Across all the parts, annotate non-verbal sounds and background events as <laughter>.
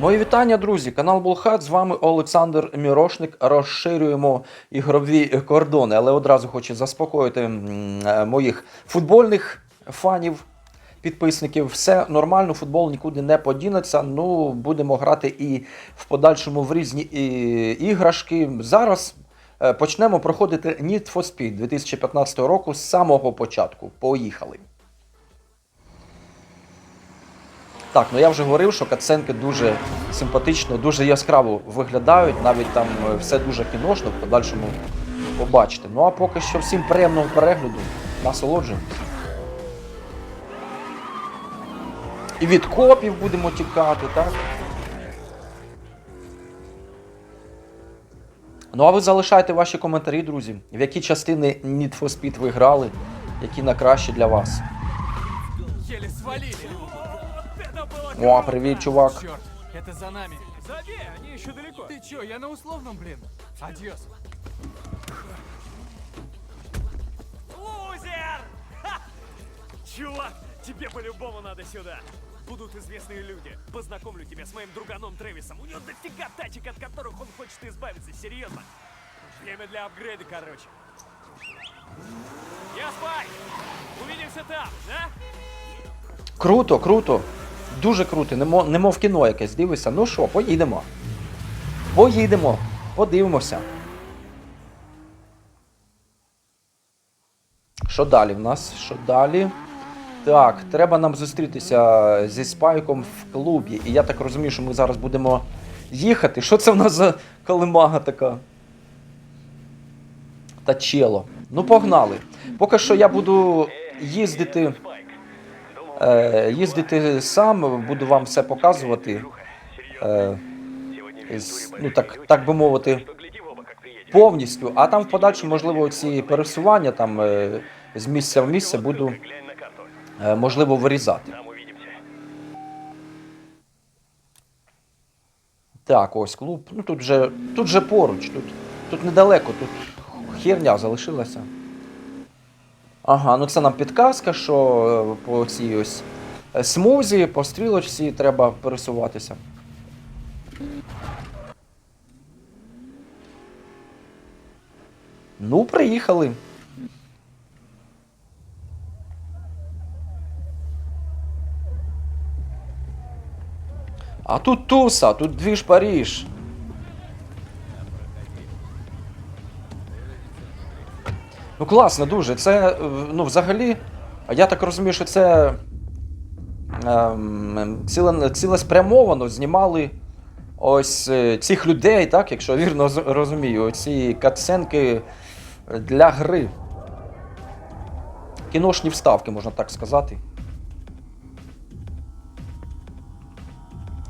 Мої вітання, друзі! Канал Булхат. З вами Олександр Мірошник. Розширюємо ігрові кордони, але одразу хочу заспокоїти е, моїх футбольних фанів, підписників. Все нормально, футбол нікуди не подінеться. Ну, будемо грати і в подальшому в різні іграшки. Зараз е, почнемо проходити Need for Speed 2015 року з самого початку. Поїхали! Так, ну я вже говорив, що катсценки дуже симпатично, дуже яскраво виглядають, навіть там е, все дуже кіношно, в подальшому побачите. Ну а поки що всім приємного перегляду, насолоджуємось. І від копів будемо тікати, так? Ну а ви залишайте ваші коментарі, друзі, в які частини Need for Speed ви грали, які на краще для вас. Еле свалили. Это было О, привіт, чувак. Черт, это за нами. Забей, они еще далеко. Ты чё, я на условном, блин. Адьос. Лузер! Ха! Чувак, тебе по-любому надо сюда. Будут известные люди. Познакомлю тебя с моим друганом Трэвисом. У него дофига тачек, от которых он хочет избавиться. Серьезно. Время для апгрейда, короче. Я спай! Увидимся там, да? Круто, круто. Дуже круто. Немо, немов кіно якесь дивишся. Ну що, поїдемо. Поїдемо. Подивимося. Що далі в нас? Що далі? Так, треба нам зустрітися зі спайком в клубі. І я так розумію, що ми зараз будемо їхати. Що це в нас за колемага така? Та чело. Ну, погнали. Поки що я буду їздити. Е, їздити сам, буду вам все показувати. Е, ну, так, так би мовити, повністю. А там в подальшому, можливо, ці пересування там, е, з місця в місце буду можливо вирізати. Так, ось клуб. Ну тут же, тут же поруч, тут, тут недалеко, тут херня залишилася. Ага, ну це нам підказка, що е, по цій ось е, смузі, по стрілочці треба пересуватися. Ну, приїхали. А тут туса, тут двіж Паріж. Ну класно дуже. Це, е, ну, взагалі, я так розумію, що це ем, ціле, цілеспрямовано знімали ось е, цих людей, так, якщо вірно розумію, ці катсценки для гри. Кіношні вставки, можна так сказати.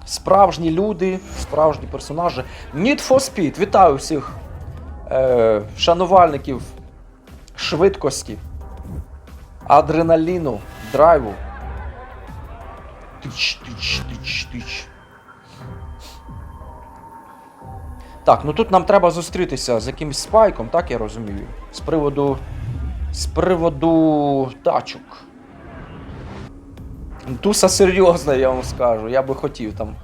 Справжні люди, справжні персонажі. Need for Speed. Вітаю всіх е, шанувальників швидкості, адреналіну, драйву. Тич, тич, тич, тич. Так, ну тут нам треба зустрітися з якимсь спайком, так я розумію. З приводу. З приводу тачок. Туса серйозна, я вам скажу. Я би хотів там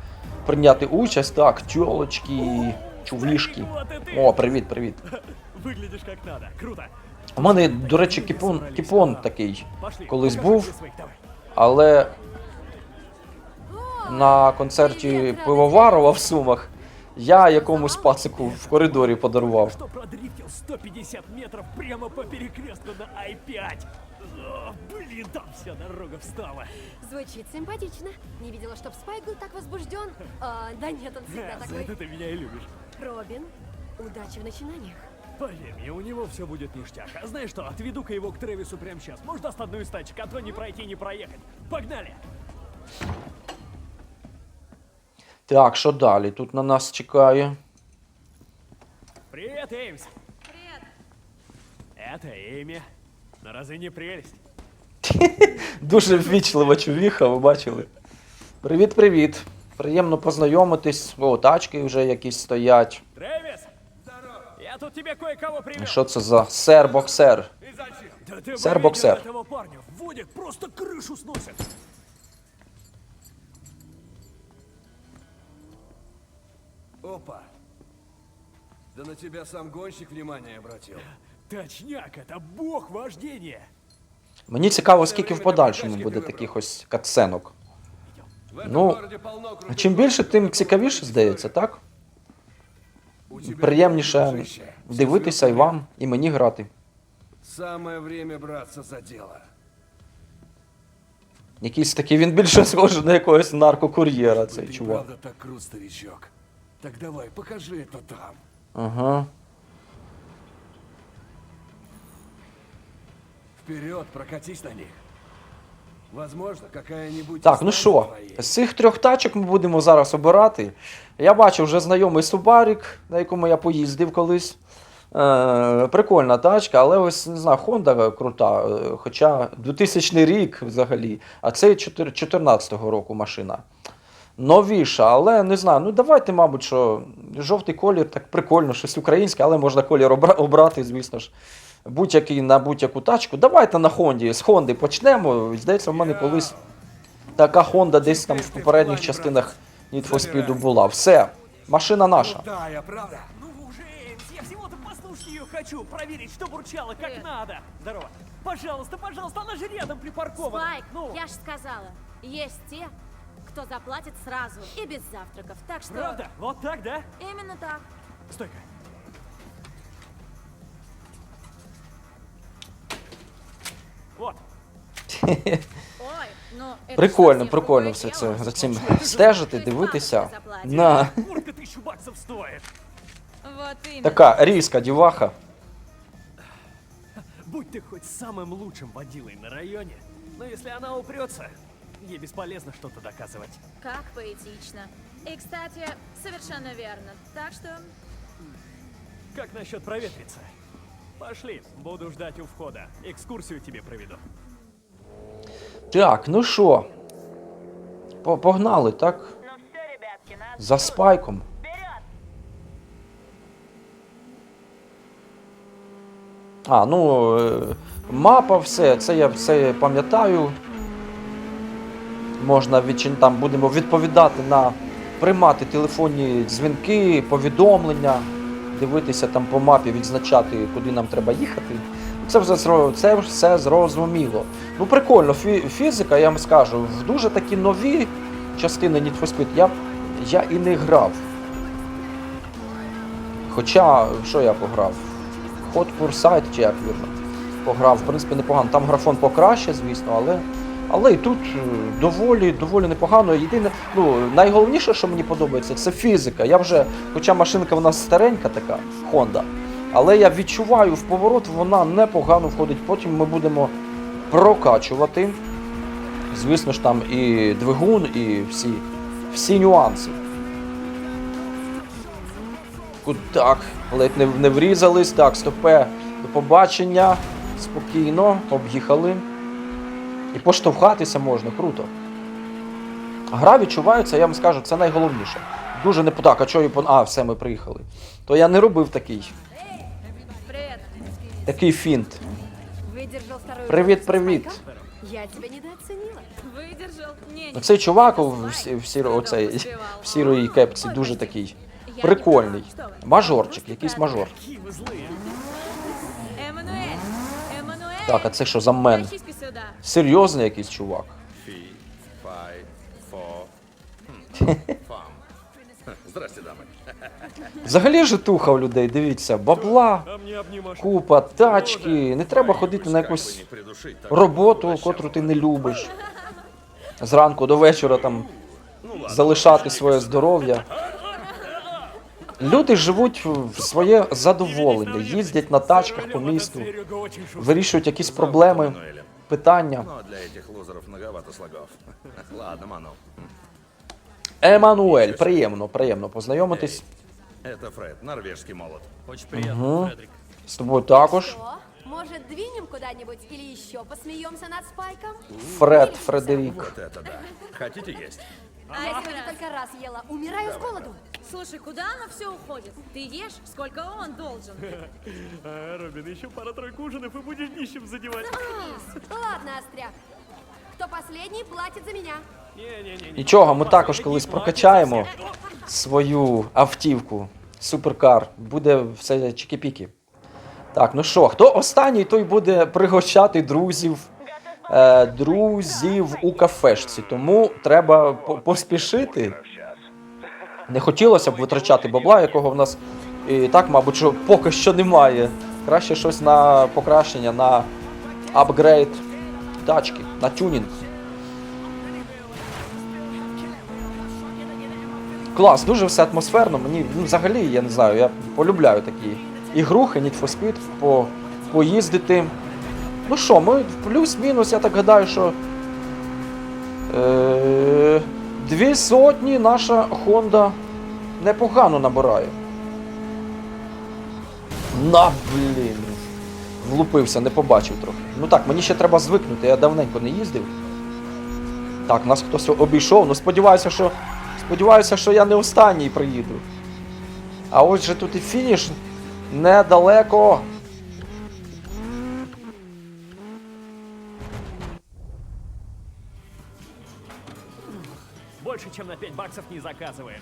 прийняти участь. Так, тьолочки, чувішки. Вот и ты. О, привіт, привіт. Выглядишь как надо. Круто. У мене, до речі, кіпон, кіпон такий Пошли. колись покажи був, мне своих, давай. але на концерті Пивоварова в Сумах я якомусь пацику в коридорі подарував. Что продрифтил 150 метров прямо по перекрестку на Ай-5. О, блин, там вся дорога встала. Звучит симпатично. Не видела, чтоб Спайк был так возбужден. А, да нет, он всегда Да, <laughs> за такой. это ты меня и любишь. Робин, удачи в начинаниях. Поверь мне, у него все будет ништяк. А знаешь что, отведу-ка его к Трэвису прямо сейчас. Может, даст одну из тачек, а то не пройти, не проехать. Погнали! Так, що далі? Тут на нас чекає. Привет, Эймс! Привет! Это Эйми. Но разве не прелесть? <laughs> Дуже ввічлива чувіха, ви бачили. Привіт-привіт. Приємно познайомитись. О, тачки вже якісь стоять. Трэвис! Здорово! Я тут тебе кое-кого привез. Що це за сер-боксер? Да ты бы Сэр-боксер. видел этого парня. Водик просто крышу сносит. Опа. Да на тебя сам гонщик внимание обратил. Точняк, это бог вождения. Мені цікаво, скільки в подальшому буде таких ось катсценок. В этом Ну, городе полно крутых Чим більше, тим цікавіше, здається, так? У тебя Приємніше дружище, все дивитися і звезды вам, і мені грати. Самое время браться за дело. Якийсь такий, він більше схожий на якогось наркокур'єра, цей Ты и чувак. правда так крут, старичок. Так давай, покажи это там. Ага. Вперед, прокатись на них. Возможно, какая-нибудь... Так, ну що, з цих трьох тачок ми будемо зараз обирати. Я бачив вже знайомий Субарік, на якому я поїздив колись. Е, прикольна тачка, але ось не знаю, Honda крута. е, Хоча 2000 рік взагалі, а це 2014 року машина. Новіша, але не знаю. Ну давайте, мабуть, що жовтий колір так прикольно, щось українське, але можна колір обрати, звісно ж. Будь-який на будь-яку тачку. Давайте на Хонді. З Хонди почнемо. Здається, в мене колись така Honda десь там в попередніх частинах Need for Speed була. Все, машина наша. Ну уже, Эймс, я всего-то хочу, проверить, что бурчало, как Привет. надо. Здорово. Пожалуйста, пожалуйста, она же рядом припаркована. Спайк, Ну, я ж сказала, есть те, кто заплатит сразу и без завтраков. Так что... правда? Вот так, да? Именно так. Стой-ка. <laughs> Прикольно, совсем прикольно другое все дело. це за цим Слушай, стежити, Щось дивитися. бабушка заплатить. На Куртка <laughs> тысячу баксов стоит. Вот именно. така різка діваха. Будь ты хоть самым лучшим водилой на районе, но если она упрется, ей бесполезно что-то доказывать. Как поэтично. И, кстати, совершенно верно. Так что... Как насчет проветриться? Пошли, буду ждать у входа. Экскурсию тебе проведу. Так, ну що? По- Погнали, так? Ну все, ребятки, на За спайком. вперед! А, ну, е, мапа, все, це я все пам'ятаю. Можна відчин, там будемо відповідати на приймати телефонні дзвінки, повідомлення, дивитися там по мапі, відзначати, куди нам треба їхати. Це все, це все зрозуміло. Ну, прикольно, фі- фізика, я вам скажу, в дуже такі нові частини Need for Speed я, я і не грав. Хоча, що я пограв? Hot Pursuit, чи як вірно, пограв, в принципі, непогано. Там графон покраще, звісно, але, але і тут е, доволі, доволі непогано. Єдине, ну, найголовніше, що мені подобається, це фізика. Я вже, хоча машинка в нас старенька така, Honda, але я відчуваю в поворот, вона непогано входить. Потім ми будемо прокачувати. Звісно ж, там і двигун, і всі, всі нюанси. Так, ледь не, не врізались. Так, стопе, до побачення. Спокійно, об'їхали. І поштовхатися можна, круто. Гра відчувається, я вам скажу, це найголовніше. Дуже не так, а чого і по. А, все, ми приїхали. То я не робив такий, Привет. такий фінт. Выдержал вторую Привет, попытку привет. Спайка? Я тебя недооценила. Выдержал? Не, Ну, Цей чувак у- в, сі- в, сіро, оцей, в сірої кепці дуже такий прикольний. Мажорчик, якийсь мажор. Какие вы злые. Эммануэль! Эммануэль! Так, а це що за мен? Тащись-ка сюда. Серйозний якийсь чувак. Фи, фай, фо, хм, фам. Здрасте, дамы. Взагалі житуха у людей, дивіться, бабла, А мне обнимашь. купа, тачки. Не треба ходити на Как бы якусь не придушить, так роботу, обращаться. котру ти не любиш. Зранку до вечора там Ну ладно, залишати своє здоров'я. Люди живуть в своє задоволення, їздять на тачках по місту, Серега очень шустрый. вирішують якісь проблеми, Мануэля. питання. Ну, а для этих лузеров многовато слогов. <laughs> Ладно, Ману. Еммануель, приємно, приємно познайомитись. Это Фред, норвежский молот. Очень приятно, Фредерик. З тобою також. Что? Может, двинем куда-нибудь или еще посмеемся над Спайком? Фред, Фредерік. Вот это да. Хотите есть? Я сегодня только раз ела. Умираю с голоду. Слушай, куда оно все уходит? Ты ешь, сколько он должен. А, Робин, еще пара-тройку ужинов и будешь нищим задевать. Ладно, Остряк. Кто последний, платит за меня. Нічого, ми також колись прокачаємо. свою автівку. Суперкар. Буде все чики-піки. Так, ну що, хто останній, той буде пригощати друзів. Е, друзів у кафешці. Тому треба поспішити. Не хотілося б витрачати бабла, якого в нас і так, мабуть, що поки що немає. Краще щось на покращення, на апгрейд тачки, на тюнінг. Клас, дуже все атмосферно. Мені ну, взагалі, я не знаю, я полюбляю такі ігрухи, Need for Speed, по, поїздити. Ну що, ми плюс-мінус, я так гадаю, що. Е, дві сотні наша Honda непогано набирає. На, блін. Влупився, не побачив трохи. Ну так, мені ще треба звикнути, я давненько не їздив. Так, нас хтось обійшов, ну сподіваюся, що. Сподіваюся, що я не останній приїду. А ось же тут і фініш недалеко. Больше, чем на 5 баксов не заказываем.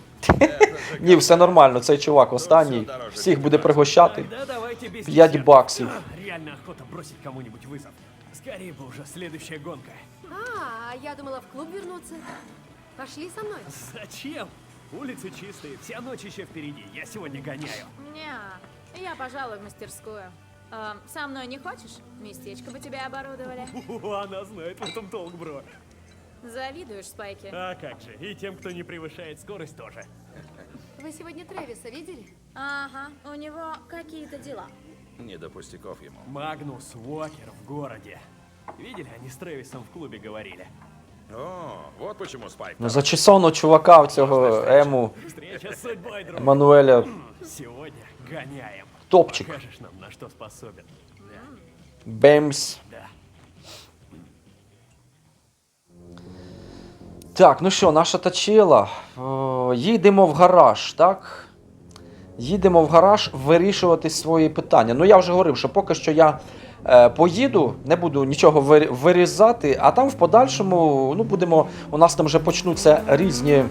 Ні, все нормально, цей чувак останній. Всіх буде пригощати. Да давайте без 5 десерта. баксів. Реально охота бросить кому-нибудь вызов. Скорее бы уже следующая гонка. А, а я думала в клуб вернуться. Пошли со мной. Зачем? Улицы чистые, вся ночь еще впереди. Я сегодня гоняю. Не, я, пожалуй, в мастерскую. А, со мной не хочешь? Местечко бы тебе оборудовали. О, она знает в этом толк, бро. Завидуешь, Спайки? А как же, и тем, кто не превышает скорость тоже. Вы сегодня Трэвиса видели? Ага, у него какие-то дела. Не до пустяков ему. Магнус Уокер в городе. Видели, они с Трэвисом в клубе говорили. О, вот почему Спайк. Ну, зачесоно чувака в цього ему Встреча с судьбой, друг. Еммануеля Сегодня гоняем. топчик. Покажешь нам, на что способен. Бемс. Так, ну що, наша тачила. Їдемо в гараж, так? Їдемо в гараж вирішувати свої питання. Ну, я вже говорив, що поки що я е, поїду, не буду нічого вирізати, а там в подальшому ну, будемо, у нас там вже почнуться різні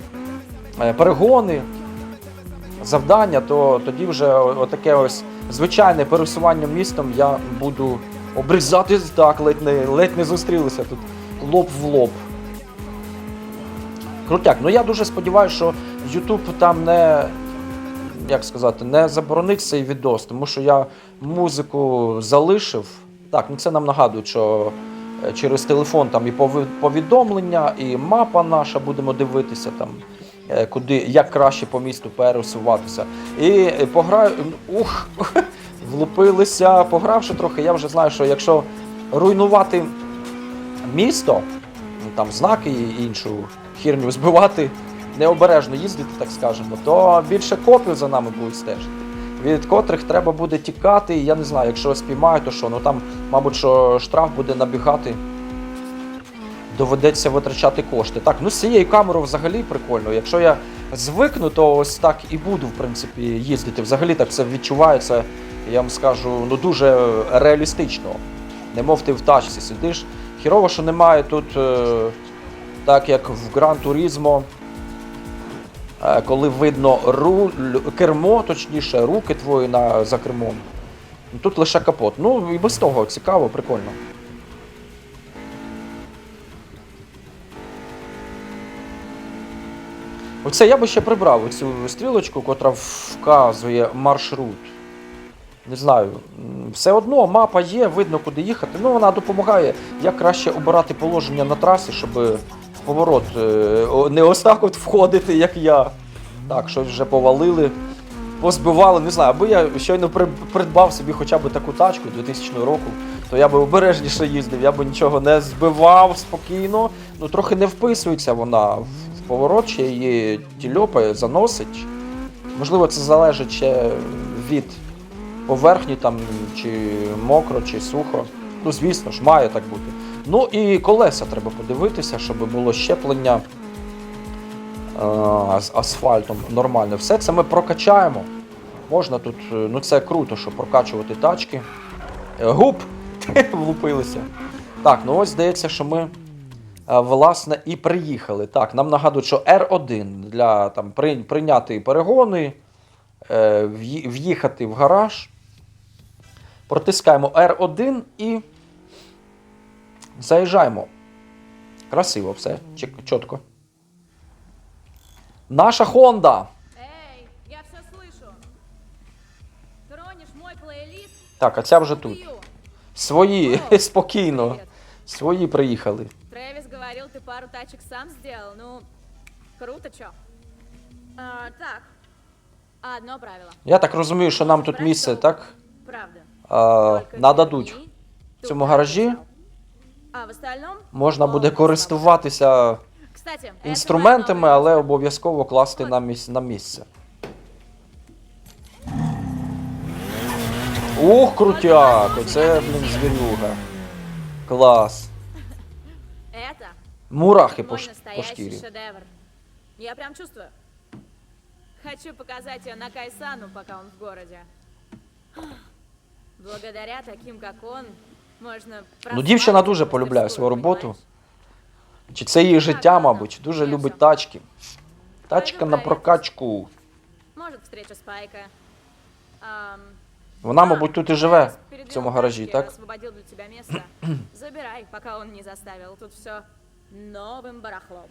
е, перегони, завдання, то тоді вже отаке ось звичайне пересування містом я буду обрізати так, ледь не, ледь не зустрілися тут лоб в лоб. Крутяк. Ну я дуже сподіваюся, що YouTube там не. Як сказати, не заборонить цей відос, тому що я музику залишив. Так, ну це нам нагадують, що е, через телефон там і повідомлення, і мапа наша будемо дивитися там, е, куди, як краще по місту пересуватися. І е, пограю. Ух! <laughs> Влупилися, погравши трохи, я вже знаю, що якщо руйнувати місто, ну, там знаки і іншу хірню збивати, необережно їздити, так скажемо, то більше копів за нами будуть стежити. Від котрих треба буде тікати, я не знаю, якщо спіймають, то що, ну там, мабуть, що штраф буде набігати, доведеться витрачати кошти. Так, ну з цією камерою взагалі прикольно. Якщо я звикну, то ось так і буду, в принципі, їздити. Взагалі так це відчувається, я вам скажу, ну дуже реалістично. Немов ти в тачці сидиш. Хірово, що немає тут, е, так як в Гран Турізмо, е, коли видно руль, кермо, точніше, руки твої на, за кермом. Тут лише капот. Ну і без того цікаво, прикольно. Оце я би ще прибрав цю стрілочку, котра вказує маршрут. Не знаю, все одно мапа є, видно, куди їхати. Ну, вона допомагає, як краще обирати положення на трасі, щоб поворот е, не ось так от входити, як я. Так, щось вже повалили, позбивали, не знаю, аби я щойно придбав собі хоча б таку тачку 2000 року, то я би обережніше їздив, я би нічого не збивав спокійно. Ну, трохи не вписується вона в поворот, ще її тільопає, заносить. Можливо, це залежить ще від поверхні там, чи мокро, чи сухо. Ну, звісно ж, має так бути. Ну і колеса треба подивитися, щоб було щеплення е, з асфальтом нормально. Все це ми прокачаємо. Можна тут, е, ну це круто, що прокачувати тачки. Е, Гуп! <laughs> Влупилися. Так, ну ось здається, що ми власне, і приїхали. Так, нам нагадують, що R1 для там, при, прийняти перегони, в'ї- в'їхати в гараж. Протискаємо R1 і заїжджаємо. Красиво все, чек- чітко. Наша Honda. Эй, я все слышу. Тронешь мой плейлист? Так, а ця вже тут. убью. Свої, <laughs> О, спокійно. Привет. Свої приїхали. Трэвис говорил, ты пару тачек сам сделал. Ну, круто, чё? А, так, одно правило. Я так розумію, що нам тут місце, так? Правда. А, Только нададуть верни в ту, цьому как гаражі. Можна буде користуватися інструментами, але обов'язково класти на місце. На місце. Ух, крутяк! Оце, блін, звірюга. Клас. Мурахи по, по шкірі. Я прям чувствую. Хочу показать ее на Кайсану, пока он в городе. Благодаря таким, как он, Ну, дівчина прославиться дуже в полюбляє мастерскую, свою роботу. понимаешь? Чи це її життя, ладно. мабуть. Дуже Я любить всё. тачки. Тачка Пойду на проверить. прокачку. Может, встреча Спайка. Ам, Вона, а, мабуть, тут і я живе раз в передвинул цьому гаражі, тачки, так? освободил для тебя место. <clears throat> Забирай, пока он не заставил. Тут все новым барахлом.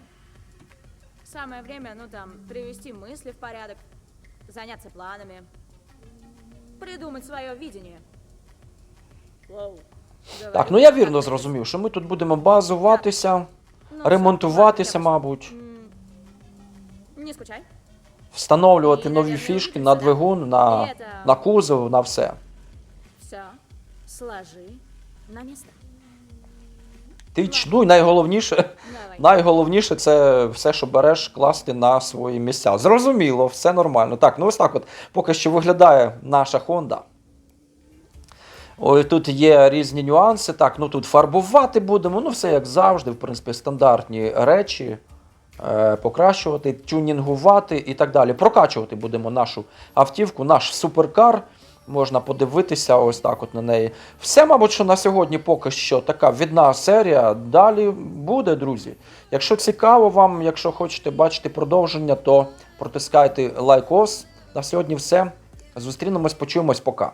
Самое время, ну там, привести мысли в порядок, заняться планами, придумать свое видение. Воу. Так, ну я вірно зрозумів, що ми тут будемо базуватися, Ну, ремонтуватися, я мабуть, М, Не скучай. встановлювати І, нові фішки на двигун, на, це- на кузов, на все. Все, сложи на место. Ти ч- ну і найголовніше, Давай. найголовніше це все, що береш, класти на свої місця. Зрозуміло, все нормально. Так, ну ось так от поки що виглядає наша Honda. Ой, тут є різні нюанси. Так, ну тут фарбувати будемо, ну все як завжди, в принципі, стандартні речі. Е, покращувати, тюнінгувати і так далі. Прокачувати будемо нашу автівку, наш суперкар. Можна подивитися ось так от на неї. Все, мабуть, що на сьогодні поки що така відна серія. Далі буде, друзі. Якщо цікаво вам, якщо хочете бачити продовження, то протискайте лайкос. На сьогодні все. Зустрінемось, почуємось, пока.